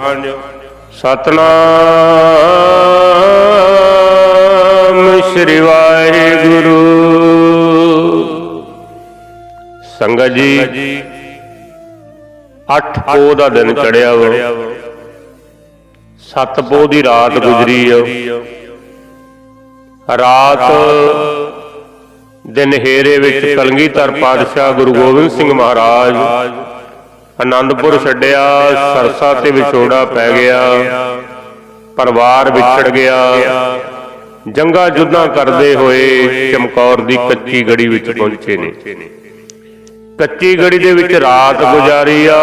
ਸਤਨਾਮ ਸ੍ਰੀ ਵਾਹਿਗੁਰੂ। ਸੰਗਤ ਜੀ, ਅੱਠ ਪੋਹ ਦਾ ਦਿਨ ਚੜਿਆ ਵਾ। ਸੱਤ ਪੋਹ ਦੀ ਰਾਤ ਗੁਜ਼ਰੀ ਆ। ਰਾਤ ਦਿਨ ਹੇਰੇ ਵਿੱਚ ਕਲਗੀਧਰ ਪਾਤਸ਼ਾਹ ਗੁਰੂ ਗੋਬਿੰਦ ਸਿੰਘ ਮਹਾਰਾਜ ਆਨੰਦਪੁਰ ਛੱਡਿਆ, ਸਰਸਾ ਤੇ ਵਿਛੋੜਾ ਪੈ ਗਿਆ, ਪਰਿਵਾਰ ਵਿਛੜ ਗਿਆ, ਜੰਗਾ ਜੁੱਧਾਂ ਕਰਦੇ ਹੋਏ ਚਮਕੌਰ ਦੀ ਕੱਚੀ ਗੜੀ ਵਿੱਚ ਪਹੁੰਚੇ ਨੇ। ਕੱਚੀ ਗੜੀ ਦੇ ਵਿੱਚ ਰਾਤ ਗੁਜ਼ਾਰੀ ਆ,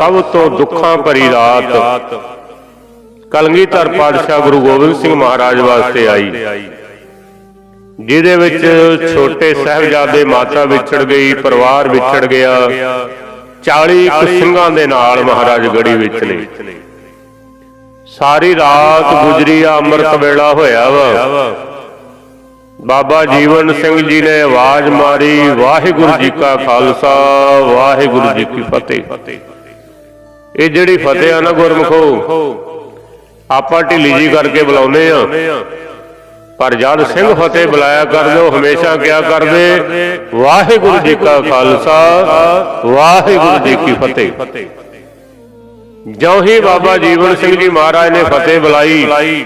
ਸਭ ਤੋਂ ਦੁੱਖਾਂ ਭਰੀ ਰਾਤ ਕਲਗੀਧਰ ਪਾਤਸ਼ਾਹ ਗੁਰੂ ਗੋਬਿੰਦ ਸਿੰਘ ਮਹਾਰਾਜ ਵਾਸਤੇ ਆਈ, ਜਿਹਦੇ ਵਿੱਚ ਛੋਟੇ ਸਾਹਿਬਜ਼ਾਦੇ ਮਾਤਾ ਵਿਛੜ ਗਈ, ਪਰਿਵਾਰ ਵਿਛੜ ਗਿਆ 40 ਕੁ ਸਿੰਘਾਂ ਦੇ ਨਾਲ ਮਹਾਰਾਜ ਗੜੀ ਵਿੱਚ ਨੇ। ਸਾਰੀ ਰਾਤ ਗੁਜਰੀ ਆ ਅੰਮ੍ਰਿਤ ਵੇਲਾ ਹੋਇਆ ਵਾ। ਬਾਬਾ ਜੀਵਨ ਸਿੰਘ ਜੀ ਨੇ ਆਵਾਜ਼ ਮਾਰੀ ਵਾਹਿਗੁਰੂ ਜੀ ਕਾ ਖਾਲਸਾ ਵਾਹਿਗੁਰੂ ਜੀ ਕੀ ਫਤਿਹ। ਇਹ ਜਿਹੜੀ ਫਤਿਹ ਆ ਨਾ ਗੁਰਮਖੋ ਆਪਾਂ ਢਿੱਲੀ ਜੀ ਕਰਕੇ ਬੁਲਾਉਨੇ ਆ। ਪਰ ਜਦ ਸਿੰਘ ਫਤਿਹ ਬੁਲਾਇਆ ਕਰਦੇ ਉਹ ਹਮੇਸ਼ਾ ਕਿਆ ਕਰਦੇ, ਵਾਹਿਗੁਰੂ ਜੀ ਕਾ ਖਾਲਸਾ, ਵਾਹਿਗੁਰੂ ਜੀ ਕੀ ਫਤਿਹ। ਜਿਉਂ ਹੀ ਬਾਬਾ ਜੀਵਨ ਸਿੰਘ ਜੀ ਮਹਾਰਾਜ ਨੇ ਫਤਿਹ ਬੁਲਾਈ,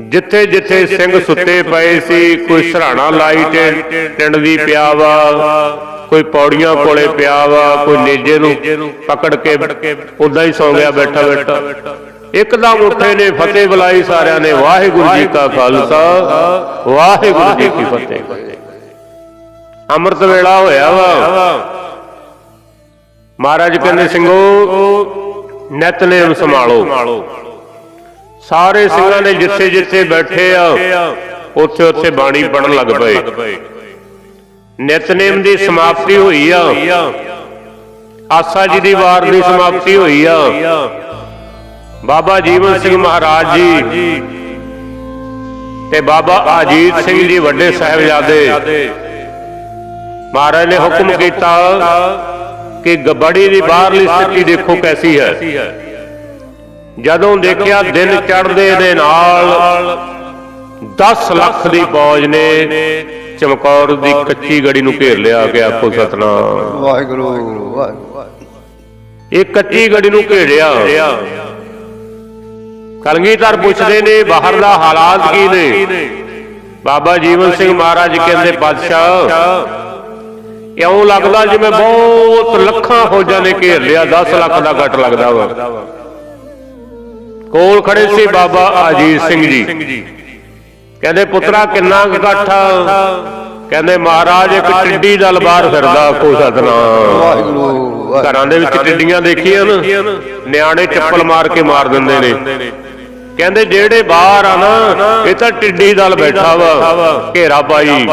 ਜਿੱਥੇ ਜਿੱਥੇ ਸਿੰਘ ਸੁੱਤੇ ਪਏ ਸੀ, ਕੋਈ ਸਰਾਣਾ ਲਾਈ ਤੇ ਟਿੰਡ ਦੀ ਪਿਆ ਵਾ, ਕੋਈ ਪੌੜੀਆਂ ਕੋਲੇ ਪਿਆ ਵਾ, ਕੋਈ ਨੇਜੇ ਨੂੰ ਪਕੜ ਕੇ ਉਦਾਂ ਹੀ ਸੌਂ ਗਿਆ ਬੈਠਾ ਬੈਠਾ ਇੱਕਦਮ ਉੱਠੇ ਨੇ ਫਤਿਹ ਬੁਲਾਈ ਸਾਰਿਆਂ ਨੇ ਵਾਹਿਗੁਰੂ ਜੀ ਕਾ ਖਾਲਸਾ। ਵਾਹਿਗੁਰੂ ਜੀ ਕੀ ਫਤਿਹ। ਅੰਮ੍ਰਿਤ ਵੇਲਾ ਹੋਇਆ ਵਾ। ਮਹਾਰਾਜ ਕਹਿੰਦੇ ਸਿੰਘੋ ਨਿਤਨੇਮ ਸੰਭਾਲੋ। ਸਾਰੇ ਸਿੰਘਾਂ ਨੇ ਜਿੱਥੇ ਜਿੱਥੇ ਬੈਠੇ ਆ ਉੱਥੇ ਉੱਥੇ ਬਾਣੀ ਪੜਨ ਲੱਗ ਪਏ। ਨਿਤਨੇਮ ਦੀ ਸਮਾਪਤੀ ਹੋਈ ਆ। ਆਸਾ ਜੀ ਦੀ ਵਾਰ ਦੀ ਸਮਾਪਤੀ ਹੋਈ ਆ। ਬਾਬਾ ਜੀਵਨ ਸਿੰਘ ਮਹਾਰਾਜ ਜੀ। ਤੇ ਬਾਬਾ ਅਜੀਤ ਸਿੰਘ ਜੀ ਵੱਡੇ ਸਾਹਿਬਜ਼ਾਦੇ। ਮਹਾਰਾਜ ਨੇ ਹੁਕਮ ਕੀਤਾ ਕਿ ਗਬੜੀ ਦੀ ਬਾਹਰਲੀ ਸਥਿਤੀ ਦੇਖੋ ਕੈਸੀ ਹੈ। ਜਦੋਂ ਦੇਖਿਆ ਦਿਨ ਚੜ੍ਹਦੇ ਦੇ ਨਾਲ 10 ਲੱਖ ਦੀ ਫੌਜ ਨੇ ਚਮਕੌਰ ਦੀ ਕੱਚੀ ਗੜੀ ਨੂੰ ਘੇਰ ਲਿਆ ਕਿ ਆਪੋ ਸਤਨਾਮ। ਵਾਹਿਗੁਰੂ ਵਾਹਿਗੁਰੂ ਇਹ ਕੱਚੀ ਗੜੀ ਨੂੰ ਘੇਰਿਆ। ਕਲਗੀਧਰ ਪੁੱਛਦੇ ਨੇ ਬਾਹਰ ਦਾ ਹਾਲਾਤ ਕੀ ਨੇ? ਬਾਬਾ ਜੀਵਨ ਸਿੰਘ ਮਹਾਰਾਜ ਕਹਿੰਦੇ ਬਾਦਸ਼ਾਹ ਇਉਂ ਲੱਗਦਾ ਜਿਵੇਂ ਬਹੁਤ ਲੱਖਾਂ ਫੌਜਾਂ ਨੇ ਘੇਰ ਲਿਆ 10 ਲੱਖ ਦਾ ਘਟ ਲੱਗਦਾ ਵਾ। ਕੋਲ ਖੜੇ ਸੀ ਬਾਬਾ ਅਜੀਤ ਸਿੰਘ ਜੀ। ਕਹਿੰਦੇ ਪੁੱਤਰਾ ਕਿੰਨਾ ਇਕੱਠ ਕਹਿੰਦੇ ਮਹਾਰਾਜ ਇੱਕ ਟਿੱਡੀ ਦਲ ਬਾਹਰ ਫਿਰਦਾ ਕੋ ਸਤਨਾਮ। ਵਾਹਿਗੁਰੂ। ਘਰਾਂ ਦੇ ਵਿੱਚ ਟਿੱਡੀਆਂ ਦੇਖੀਆਂ ਨਾ ਨਿਆਣੇ ਚੱਪਲ ਮਾਰ ਕੇ ਮਾਰ ਦਿੰਦੇ ਨੇ। ਕਹਿੰਦੇ ਜਿਹੜੇ ਬਾਹਰ ਆ ਨਾ ਇਹ ਤਾਂ ਟਿੱਡੀ ਦਲ ਬੈਠਾ ਵਾ। ਘੇਰਾ ਪਾਈ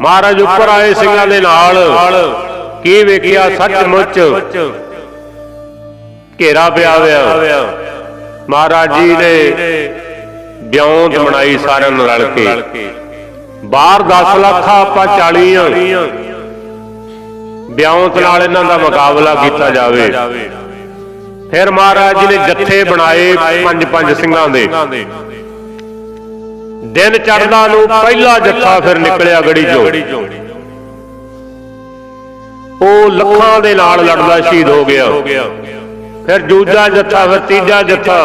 ਮਹਾਰਾਜ ਉੱਪਰ ਆਏ ਸਿੰਘਾਂ ਦੇ ਨਾਲ। ਕੀ ਵੇਖਿਆ? ਸੱਚਮੁੱਚ। ਘੇਰਾ ਪਿਆ ਹੋਇਆ। ਮਹਾਰਾਜ ਜੀ ਨੇ ਬਿਉਂਤ ਬਣਾਈ ਸਾਰਿਆਂ ਨਾਲ ਰਲ ਕੇ। ਬਾਹਰ 10 ਲੱਖ ਆਪਾਂ 40 ਆ। ਬਿਉਂਤ ਨਾਲ ਇਹਨਾਂ ਦਾ ਮੁਕਾਬਲਾ ਕੀਤਾ ਜਾਵੇ। ਫਿਰ ਮਹਾਰਾਜ ਜੀ ਨੇ ਜੱਥੇ ਬਣਾਏ ਪੰਜ ਪੰਜ ਸਿੰਘਾਂ ਦੇ। ਦਿਨ ਚੜ੍ਹਦਾ ਨੂੰ ਪਹਿਲਾ ਜੱਥਾ ਫਿਰ ਨਿਕਲਿਆ ਗੜੀ ਚੋਂ। ਉਹ ਲੱਖਾਂ ਦੇ ਨਾਲ ਲੜਦਾ ਸ਼ਹੀਦ ਹੋ ਗਿਆ। ਫਿਰ ਦੂਜਾ ਜੱਥਾ ਫਿਰ ਤੀਜਾ ਜੱਥਾ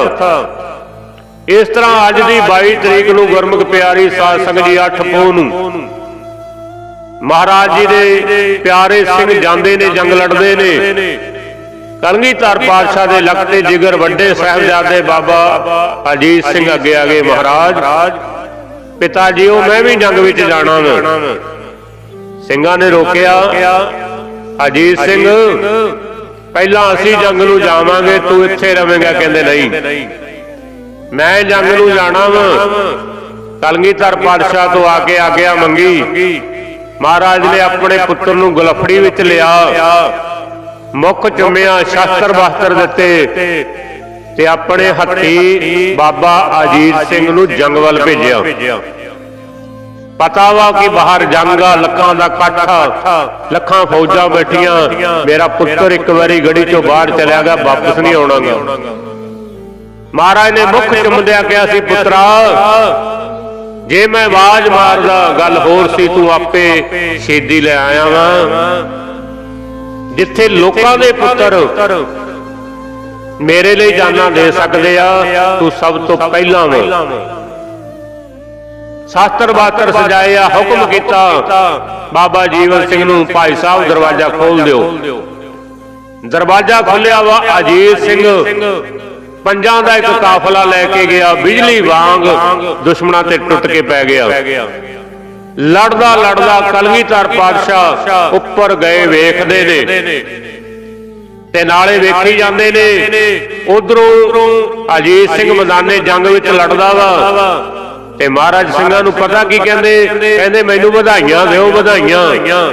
ਇਸ ਤਰ੍ਹਾਂ ਅੱਜ ਦੀ 22 ਤਰੀਕ ਨੂੰ ਗੁਰਮੁਖ ਪਿਆਰੀ ਸਾਧ ਸੰਗਤ ਜੀ 8 ਪੋਹ ਨੂੰ। ਮਹਾਰਾਜ ਜੀ ਦੇ ਪਿਆਰੇ ਸਿੰਘ ਜਾਂਦੇ ਨੇ ਜੰਗ ਲੜਦੇ ਨੇ। ਕਲਗੀਧਰ ਪਾਤਸ਼ਾਹ ਦੇ ਲਖਤੇ ਜਿਗਰ ਵੱਡੇ ਸਾਹਿਬਜ਼ਾਦੇ ਬਾਬਾ ਅਜੀਤ ਸਿੰਘ ਅੱਗੇ ਆ ਗਏ ਮਹਾਰਾਜ। ਪਿਤਾ ਜੀ ਉਹ ਮੈਂ ਵੀ ਜੰਗ ਵਿੱਚ ਜਾਣਾ ਵਾ। ਸਿੰਘਾਂ ਨੇ ਰੋਕਿਆ। ਅਜੀਤ ਸਿੰਘ ਪਹਿਲਾਂ ਅਸੀਂ ਜੰਗ ਨੂੰ ਜਾਵਾਂਗੇ ਤੂੰ ਇੱਥੇ ਰਵੇਂਗਾ ਕਹਿੰਦੇ ਨਹੀਂ। ਮੈਂ ਜੰਗ ਨੂੰ ਜਾਣਾ ਵਾ। ਕਲਗੀਧਰ ਪਾਤਸ਼ਾਹ ਤੋਂ ਆ ਕੇ ਆਗਿਆ ਮੰਗੀ। ਮਹਾਰਾਜ ਨੇ ਆਪਣੇ ਪੁੱਤਰ ਨੂੰ ਗਲਫੜੀ ਵਿੱਚ ਲਿਆ। ਮੁੱਖ ਚੁੰਮਿਆ ਸ਼ਾਸਤਰ ਵਸਤਰ ਦਿੱਤੇ। ਤੇ ਆਪਣੇ ਹੱਥੀ ਬਾਬਾ ਅਜੀਤ ਸਿੰਘ ਨੂੰ ਜੰਗ ਵੱਲ ਭੇਜਿਆ। ਪਤਾ ਵਾ ਕਿ ਬਾਹਰ ਜੰਗਾ ਲੱਖਾਂ ਦਾ ਇਕੱਠ ਲੱਖਾਂ ਫੌਜਾਂ ਬੈਠੀਆਂ ਮੇਰਾ ਪੁੱਤਰ ਇੱਕ ਵਾਰੀ ਗੜੀ ਚੋਂ ਬਾਹਰ ਚਲਿਆ ਗਿਆ ਵਾਪਸ ਨਹੀਂ ਆਉਣਾਗਾ। ਮਹਾਰਾਜ ਨੇ ਮੁੱਖ ਚੁੰਮਦਿਆ ਕਿਹਾ ਸੀ ਪੁੱਤਰਾ ਜੇ ਮੈਂ ਆਵਾਜ਼ ਮਾਰਦਾ ਗੱਲ ਹੋਰ ਸੀ ਤੂੰ ਆਪੇ ਸ਼ਹੀਦੀ ਲੈ ਆਇਆ ਵਾਂ। ਜਿੱਥੇ ਲੋਕਾਂ ਦੇ ਪੁੱਤਰ ਮੇਰੇ ਲਈ ਜਾਨਾਂ ਦੇ ਸਕਦੇ ਆ ਤੂੰ ਸਭ ਤੋਂ ਪਹਿਲਾਂ ਵੇ। ਸ਼ਾਸਤਰ ਬਾਤਰ ਸਜਾਏ ਆ ਹੁਕਮ ਕੀਤਾ। ਬਾਬਾ ਜੀਵਨ ਸਿੰਘ ਨੂੰ ਭਾਈ ਸਾਹਿਬ ਦਰਵਾਜ਼ਾ ਖੋਲ ਦਿਓ। ਦਰਵਾਜ਼ਾ ਖੋਲਿਆ ਵਾ ਅਜੀਤ ਸਿੰਘ। ਪੰਜਾਂ ਦਾ ਇੱਕ ਕਾਫਲਾ ਲੈ ਕੇ ਗਿਆ ਬਿਜਲੀ ਵਾਂਗ ਦੁਸ਼ਮਣਾਂ ਤੇ ਟੁੱਟ ਕੇ ਪੈ ਗਿਆ। ਲੜਦਾ ਲੜਦਾ ਕਲਗੀਧਰ ਪਾਤਸ਼ਾਹ ਉੱਪਰ ਗਏ ਵੇਖਦੇ ਨੇ। ਤੇ ਨਾਲੇ ਵੇਖੀ ਜਾਂਦੇ ਨੇ। ਉਧਰੋਂ ਅਜੀਤ ਸਿੰਘ ਮੈਦਾਨੇ ਜੰਗ ਵਿੱਚ ਲੜਦਾ ਵਾ। ਤੇ ਮਹਾਰਾਜ ਸਿੰਘਾਂ ਨੂੰ ਪਤਾ ਕੀ ਕਹਿੰਦੇ? ਕਹਿੰਦੇ, ਮੈਨੂੰ ਵਧਾਈਆਂ ਦਿਓ, ਵਧਾਈਆਂ।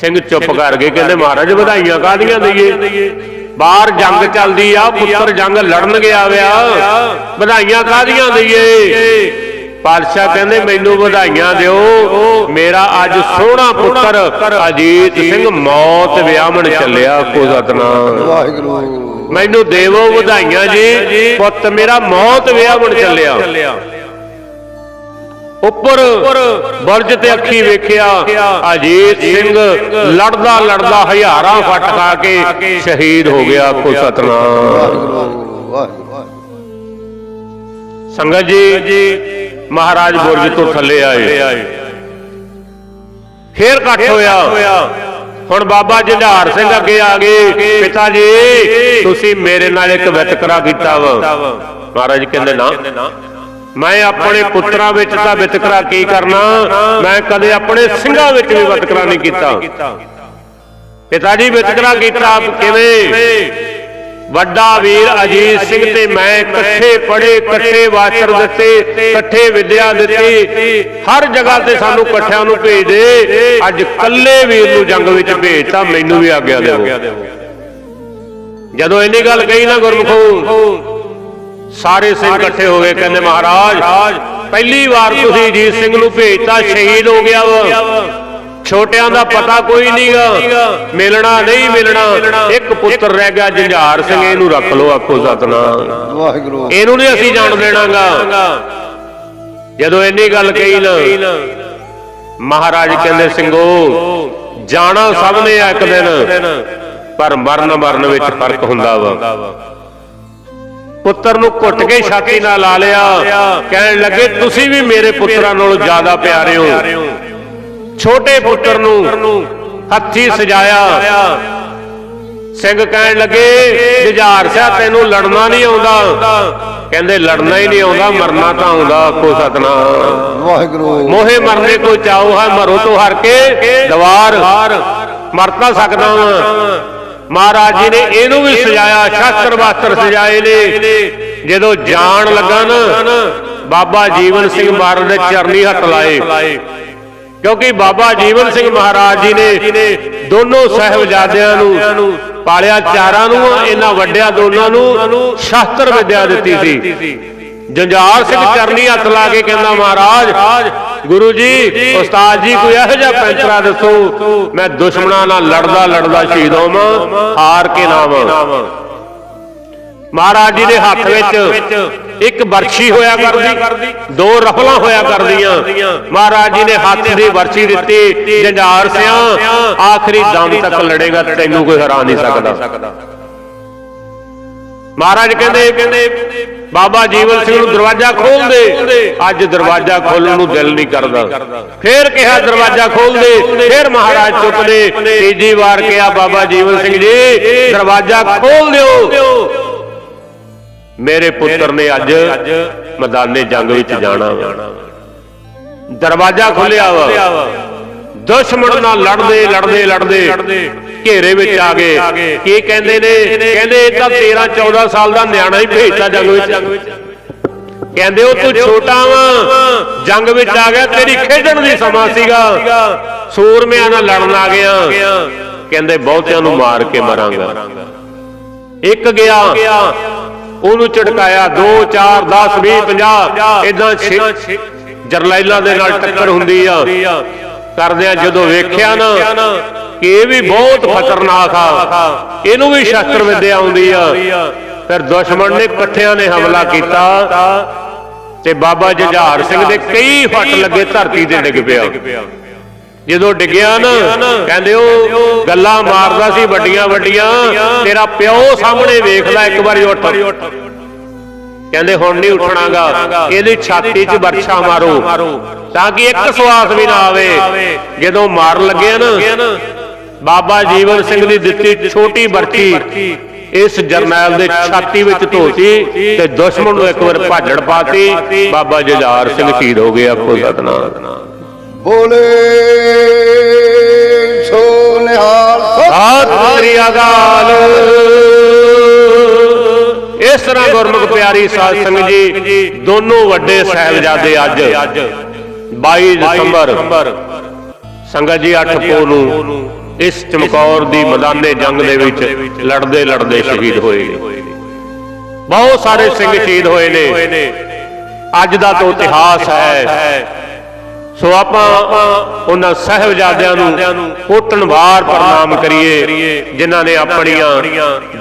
ਸਿੰਘ ਚੁੱਪ ਕਰ ਗਏ ਕਹਿੰਦੇ, ਮਹਾਰਾਜ, ਵਧਾਈਆਂ ਕਾਹਦੀਆਂ ਦਈਏ? ਬਾਹਰ ਜੰਗ ਚੱਲਦੀ ਆ, ਪੁੱਤਰ ਜੰਗ ਲੜਨ ਗਿਆ ਵਿਆ ਵਧਾਈਆਂ ਕਾਹਦੀਆਂ ਦਈਏ? ਪਾਤਸ਼ਾਹ ਕਹਿੰਦੇ ਮੈਨੂੰ ਵਧਾਈਆਂ ਦਿਓ। ਮੇਰਾ ਅੱਜ ਸੋਹਣਾ ਪੁੱਤਰ ਅਜੀਤ ਸਿੰਘ ਮੌਤ ਵਿਆਹਣ ਚੱਲਿਆ ਕੋ ਸਤਨਾਮ। ਵਾਹਿਗੁਰੂ। ਮੈਨੂੰ ਦੇਵੋ ਵਧਾਈਆਂ ਜੀ। ਪੁੱਤ ਮੇਰਾ ਮੌਤ ਵਿਆਹਣ ਚੱਲਿਆ। ਉੱਪਰ ਬਰਜ ਤੇ ਅੱਖੀ ਵੇਖਿਆ। ਅਜੀਤ ਸਿੰਘ ਲੜਦਾ ਲੜਦਾ ਹਜ਼ਾਰਾਂ ਫੱਟ ਖਾ ਕੇ ਸ਼ਹੀਦ ਹੋ ਗਿਆ ਕੋ ਸਤਨਾਮ। ਵਾਹਿਗੁਰੂ ਸੰਗਤ ਜੀ। ਮਹਾਰਾਜ ਬੁਰਜ ਤੋਂ ਥੱਲੇ ਆਏ। ਫੇਰ ਇਕੱਠ ਹੋਇਆ। ਹੁਣ ਬਾਬਾ ਜੰਡਾਰ ਸਿੰਘ ਅੱਗੇ ਆ ਗਏ। ਪਿਤਾ ਜੀ ਤੁਸੀਂ ਮੇਰੇ ਨਾਲ ਇੱਕ ਵਿਤਕਰਾ ਕੀਤਾ ਵਾ। ਮਹਾਰਾਜ ਕਹਿੰਦੇ ਨਾ ਮੈਂ ਆਪਣੇ ਪੁੱਤਰਾਂ ਵਿੱਚ ਤਾਂ ਵਿਤਕਰਾ ਕੀ ਕਰਨਾ? ਮੈਂ ਕਦੇ ਆਪਣੇ ਸਿੰਘਾਂ ਵਿੱਚ ਵੀ ਵਿਤਕਰਾ ਨਹੀਂ ਕੀਤਾ। ਪਿਤਾ ਜੀ ਵਿਤਕਰਾ ਕੀਤਾ ਕਿਵੇਂ? ਵੱਡਾ ਵੀਰ ਅਜੀਤ ਸਿੰਘ ਤੇ ਮੈਂ ਇਕੱਠੇ ਪੜੇ ਇਕੱਠੇ ਵਾਚਰ ਦਿੱਤੇ, ਇਕੱਠੇ ਵਿਦਿਆ ਦਿੱਤੀ। ਹਰ ਜਗ੍ਹਾ ਤੇ ਸਾਨੂੰ ਇਕੱਠਿਆਂ ਨੂੰ ਭੇਜ ਦੇ ਅੱਜ ਇਕੱਲੇ ਵੀਰ ਨੂੰ ਜੰਗ ਵਿੱਚ ਭੇਜਤਾ, ਮੈਨੂੰ ਵੀ ਆਗਿਆ ਦਿਓ ਜਦੋਂ ਇੰਨੀ ਗੱਲ ਕਹੀ ਨਾ ਗੁਰਮੁਖੋ, ਸਾਰੇ ਸਿੰਘ ਇਕੱਠੇ ਹੋ ਗਏ, ਕਹਿੰਦੇ ਮਹਾਰਾਜ, ਪਹਿਲੀ ਵਾਰ ਤੁਸੀਂ ਅਜੀਤ ਸਿੰਘ ਨੂੰ ਭੇਜਤਾ, ਸ਼ਹੀਦ ਹੋ ਗਿਆ ਵਾ। ਛੋਟਿਆਂ ਦਾ ਪਤਾ ਕੋਈ ਨਹੀਂਗਾ ਮਿਲਣਾ ਨਹੀਂ ਮਿਲਣਾ। ਇੱਕ ਪੁੱਤਰ ਰਹਿ ਗਿਆ ਜੰਝਾਰ ਸਿੰਘ ਇਹਨੂੰ ਰੱਖ ਲਓ ਆਖੋ ਸਤਨਾਮ। ਵਾਹਿਗੁਰੂ। ਇਹਨੂੰ ਨਹੀਂ ਅਸੀਂ ਜਾਣ ਦੇਣਾਗਾ। ਜਦੋਂ ਇੰਨੀ ਗੱਲ ਕਹੀ ਨਾ ਮਹਾਰਾਜ ਕਹਿੰਦੇ ਸਿੰਘੋ ਜਾਣਾ ਸਭ ਨੇ ਆ ਇੱਕ ਦਿਨ। ਪਰ ਮਰਨ ਮਰਨ ਵਿੱਚ ਫ਼ਰਕ ਹੁੰਦਾ ਵਾ। ਪੁੱਤਰ ਨੂੰ ਘੁੱਟ ਕੇ ਛਾਤੀ ਨਾਲ ਲਾ ਲਿਆ ਕਹਿਣ ਲੱਗੇ ਤੁਸੀਂ ਵੀ ਮੇਰੇ ਪੁੱਤਰਾਂ ਨਾਲੋਂ ਜ਼ਿਆਦਾ ਪਿਆਰੇ ਹੋ। ਛੋਟੇ ਪੁੱਤਰ ਨੂੰ ਹੱਥੀ ਸਜਾਇਆ। ਸਿੰਘ ਕਹਿਣ ਲੱਗੇ ਜੁਝਾਰ ਸਿਆ ਤੈਨੂੰ ਲੜਨਾ ਨਹੀਂ ਆਉਂਦਾ। ਕਹਿੰਦੇ ਲੜਨਾ ਹੀ ਨਹੀਂ ਆਉਂਦਾ ਮਰਨਾ ਤਾਂ ਆਉਂਦਾ ਕੋ ਸਤਨਾਮ। ਵਾਹਿਗੁਰੂ। ਮੋਹੇ ਮਰਨੇ ਕੋ ਚਾਹੋ ਹੈ ਮਰੋ ਤੋਂ ਹਰ ਕੇ ਦਵਾਰ। ਮਰ ਤਾਂ ਸਕਦਾ ਵਾਂ। ਮਹਾਰਾਜ ਜੀ ਨੇ ਇਹਨੂੰ ਵੀ ਸਜਾਇਆ ਸ਼ਸਤਰ ਵਾਸਤਰ ਸਜਾਏ ਨੇ। ਜਦੋਂ ਜਾਣ ਲੱਗਾ ਨਾ ਬਾਬਾ ਜੀਵਨ ਸਿੰਘ ਮਹਾਰਾਜ ਦੇ ਚਰਨੀ ਹੱਥ ਲਾਏ। ਕਿਉਂਕਿ ਬਾਬਾ ਜੀਵਨ ਸਿੰਘ ਮਹਾਰਾਜ ਜੀ ਨੇ ਦੋਨੋਂ ਸਹਿਬਜ਼ਾਦਿਆਂ ਨੂੰ ਪਾਲਿਆ ਚਾਰਾਂ ਨੂੰ ਇਹਨਾਂ ਵੱਡਿਆਂ ਦੋਨਾਂ ਨੂੰ ਸ਼ਾਸਤਰ ਵਿਦਿਆ ਦਿੱਤੀ ਸੀ। ਜੰਜਾਰ ਸਿੰਘ ਚਰਨੀ ਹੱਥ ਲਾ ਕੇ ਕਹਿੰਦਾ ਮਹਾਰਾਜ ਗੁਰੂ ਜੀ ਉਸਤਾਦ ਜੀ ਕੋਈ ਇਹੋ ਜਿਹਾ ਪੈਂਤਰਾ ਦੱਸੋ ਮੈਂ ਦੁਸ਼ਮਣਾਂ ਨਾਲ ਲੜਦਾ ਲੜਦਾ ਸ਼ਹੀਦ ਹੋਵਾਂ ਹਾਰ ਕੇ ਨਾ ਮਹਾਰਾਜ ਜੀ ਦੇ ਹੱਥ ਵਿੱਚ ਇੱਕ ਵਰਸ਼ੀ ਹੋਇਆ ਕਰਦੀ ਦੋ ਰਫਲਾਂ ਹੋਇਆ ਕਰਦੀਆਂ। ਮਹਾਰਾਜ ਜੀ ਨੇ ਹੱਥ ਦੀ ਵਰਸ਼ੀ ਦਿੱਤੀ ਜੰਡਾਰ ਸਿਆਂ ਆਖਰੀ ਦਮ ਤੱਕ ਲੜੇਗਾ ਤੈਨੂੰ ਕੋਈ ਹਰਾ ਨਹੀਂ ਸਕਦਾ। ਮਹਾਰਾਜ ਕਹਿੰਦੇ ਕਹਿੰਦੇ ਬਾਬਾ ਜੀਵਨ ਸਿੰਘ ਨੂੰ ਦਰਵਾਜ਼ਾ ਖੋਲ ਦੇ ਅੱਜ ਦਰਵਾਜ਼ਾ ਖੋਲਣ ਨੂੰ ਦਿਲ ਨਹੀਂ ਕਰਦਾ। ਫੇਰ ਕਿਹਾ ਦਰਵਾਜ਼ਾ ਖੋਲ ਦੇ ਫੇਰ ਮਹਾਰਾਜ ਚੁੱਕਦੇ ਤੀਜੀ ਵਾਰ ਕਿਹਾ ਬਾਬਾ ਜੀਵਨ ਸਿੰਘ ਜੀ ਦਰਵਾਜ਼ਾ ਖੋਲ ਦਿਓ ਮੇਰੇ ਪੁੱਤਰ ਨੇ ਅੱਜ ਮੈਦਾਨੇ ਜੰਗ ਵਿੱਚ ਜਾਣਾ ਦਰਵਾਜ਼ਾ ਖੁੱਲਿਆ ਵਾ। ਦੁਸ਼ਮਣ ਨਾਲ ਲੜਦੇ ਲੜਦੇ ਲੜਦੇ ਘੇਰੇ ਵਿੱਚ ਆ ਗਏ। ਕੀ ਕਹਿੰਦੇ ਨੇ? ਕਹਿੰਦੇ ਇਹ ਤਾਂ 13 14 ਸਾਲ ਦਾ ਨਿਆਣਾ ਹੀ ਭੇਜਤਾ ਜੰਗ ਵਿੱਚ। ਕਹਿੰਦੇ ਉਹ ਤੂੰ ਛੋਟਾ ਵਾ। ਜੰਗ ਵਿੱਚ ਆ ਗਿਆ। ਤੇਰੀ ਖੇਡਣ ਦੀ ਸਮਾਂ ਸੀਗਾ। ਸੂਰਮਿਆਂ ਨਾਲ ਲੜਨ ਆ ਗਿਆ। ਕਹਿੰਦੇ ਬਹੁਤਿਆਂ ਨੂੰ ਮਾਰ ਕੇ ਮਰਾਂਗਾ। ਇੱਕ ਗਿਆ। ਉਹਨੂੰ ਝਟਕਾਇਆ 2 4 10 20 50 ਇਦਾਂ ਜਰਨੈਲਾਂ ਦੇ ਨਾਲ ਟੱਕਰ ਹੁੰਦੀ ਆ। ਕਰਦਿਆਂ ਜਦੋਂ ਵੇਖਿਆ ਨਾ ਕਿ ਇਹ ਵੀ ਬਹੁਤ ਖਤਰਨਾਕ ਆ। ਇਹਨੂੰ ਵੀ ਸ਼ਸਤਰ ਵਿੱਦਿਆ ਆਉਂਦੀ ਆ। ਫਿਰ ਦੁਸ਼ਮਣ ਨੇ ਇਕੱਠਿਆਂ ਨੇ ਹਮਲਾ ਕੀਤਾ ਤੇ ਬਾਬਾ ਜੁਝਾਰ ਸਿੰਘ ਦੇ ਕਈ ਫੱਟ ਲੱਗੇ ਧਰਤੀ ਤੇ ਡਿੱਗ ਪਿਆ। ਜਦੋਂ ਡਿੱਗਿਆ ਨਾ ਕਹਿੰਦੇ ਉਹ ਗੱਲਾਂ ਮਾਰਦਾ ਸੀ ਵੱਡੀਆਂ ਵੱਡੀਆਂ ਤੇਰਾ ਪਿਓ ਸਾਹਮਣੇ ਵੇਖਦਾ ਇੱਕ ਵਾਰੀ ਉੱਠ। ਕਹਿੰਦੇ ਹੁਣ ਨਹੀਂ ਉੱਠਣਾਗਾ ਇਹਦੀ ਛਾਤੀ 'ਚ ਵਰਛਾ ਮਾਰੋ ਤਾਂ ਕਿ ਇੱਕ ਸਵਾਸ ਵੀ ਨਾ ਆਵੇ। ਜਦੋਂ ਮਾਰਨ ਲੱਗੇ ਨਾ ਬਾਬਾ ਜੀਵਨ ਸਿੰਘ ਦੀ ਦਿੱਤੀ ਛੋਟੀ ਵਰਛੀ ਇਸ ਜਰਨੈਲ ਦੇ ਛਾਤੀ ਵਿੱਚ ਧੋਤੀ ਤੇ ਦੁਸ਼ਮਣ ਨੂੰ ਇੱਕ ਵਾਰ ਭਾਜੜ ਪਾਤੀ। ਬਾਬਾ ਜੁਝਾਰ ਸਿੰਘ ਸ਼ਹੀਦ ਹੋ ਗਿਆ ਆਖੋ ਸਤਨਾਮ ਬੋਲੇ ਸੋ ਨਿਹਾਲ ਸਤਿ ਸ੍ਰੀ ਅਕਾਲ। ਇਸ ਤਰ੍ਹਾਂ ਗੁਰਮੁਖ ਪਿਆਰੀ ਸਾਧ ਸੰਗਤ ਜੀ ਦੋਨੋਂ ਵੱਡੇ ਸਾਹਿਬਜ਼ਾਦੇ ਅੱਜ। 22 ਦਸੰਬਰ। ਸੰਗਤ ਜੀ 8 ਪੋ ਨੂੰ ਇਸ ਚਮਕੌਰ ਦੀ ਮੈਦਾਨੇ ਜੰਗ ਦੇ ਵਿੱਚ ਲੜਦੇ ਲੜਦੇ ਸ਼ਹੀਦ ਹੋਏ ਨੇ। ਬਹੁਤ ਸਾਰੇ ਸਿੰਘ ਸ਼ਹੀਦ ਹੋਏ ਨੇ। ਅੱਜ ਦਾ ਤੋਂ ਇਤਿਹਾਸ ਹੈ। ਸੋ ਆਪਾਂ ਉਹਨਾਂ ਸਹਿਬਜ਼ਾਦਿਆਂ ਨੂੰ ਕੋਟਣ ਵਾਰ ਪ੍ਰਣਾਮ ਕਰੀਏ ਜਿਨ੍ਹਾਂ ਨੇ ਆਪਣੀਆਂ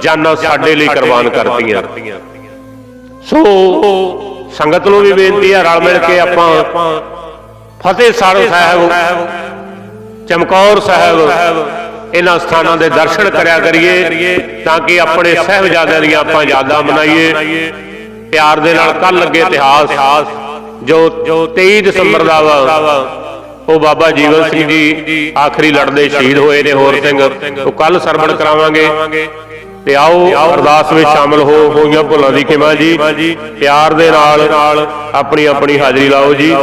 ਜਾਨਾਂ ਸਾਡੇ ਲਈ ਕੁਰਬਾਨ ਕਰਤੀਆਂ। ਸੋ ਸੰਗਤ ਨੂੰ ਵੀ ਬੇਨਤੀ ਹੈ ਰਲ ਮਿਲ ਕੇ ਆਪਾਂ ਫਤਿਹ ਸਾਰੋ ਸਾਹਿਬ ਚਮਕੌਰ ਸਾਹਿਬ ਇਹਨਾਂ ਸਥਾਨਾਂ ਦੇ ਦਰਸ਼ਨ ਕਰਿਆ ਕਰੀਏ ਤਾਂ ਕਿ ਆਪਣੇ ਸਹਿਬਜ਼ਾਦਿਆਂ ਦੀਆਂ ਆਪਾਂ ਯਾਦਾਂ ਮਨਾਈਏ। ਪਿਆਰ ਦੇ ਨਾਲ ਕੱਲ ਲੱਗੇ ਇਤਿਹਾਸ। ਜੋ 23 ਦਸੰਬਰ ਦਾ ਵਾ ਉਹ ਬਾਬਾ ਜੀਵਨ ਸਿੰਘ ਜੀ ਆਖਰੀ ਲੜਦੇ ਸ਼ਹੀਦ ਹੋਏ ਨੇ ਹੋਰ ਸਿੰਘ। ਉਹ ਕੱਲ ਸਰਵਣ ਕਰਾਵਾਂਗੇ। ਤੇ ਆਓ ਅਰਦਾਸ ਵਿੱਚ ਸ਼ਾਮਲ ਹੋ ਹੋਈਆਂ ਭੁੱਲਾਂ ਦੀ ਖਿਮਾ ਜੀ। ਪਿਆਰ ਦੇ ਨਾਲ ਆਪਣੀ ਆਪਣੀ ਹਾਜ਼ਰੀ ਲਾਓ ਜੀ।